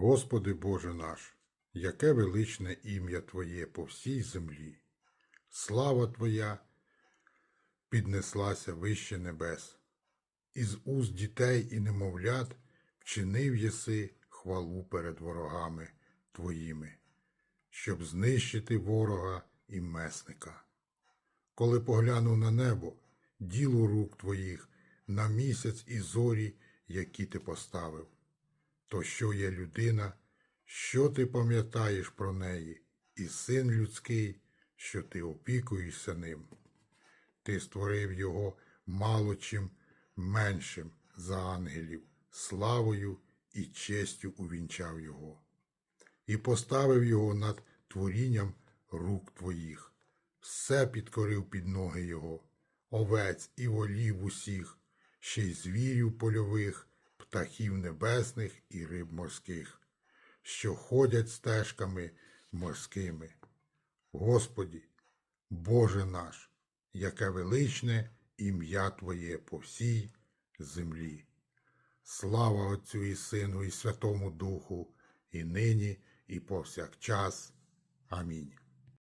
Господи Боже наш, яке величне ім'я Твоє по всій землі. Слава Твоя піднеслася вище небес. Із уст дітей і немовлят вчинив єси хвалу перед ворогами Твоїми, щоб знищити ворога і месника. Коли поглянув на небо, діло рук Твоїх, на місяць і зорі, які ти поставив, то що є людина, що ти пам'ятаєш про неї, і син людський, що ти опікуєшся ним. Ти створив його мало чим меншим за ангелів, славою і честю увінчав його, і поставив його над творінням рук твоїх, все підкорив під ноги його, овець і волів усіх, ще й звірів польових, птахів небесних і риб морських, що ходять стежками морськими. Господі, Боже наш, яке величне ім'я Твоє по всій землі. Слава Отцю і Сину, і Святому Духу, і нині, і повсякчас. Амінь.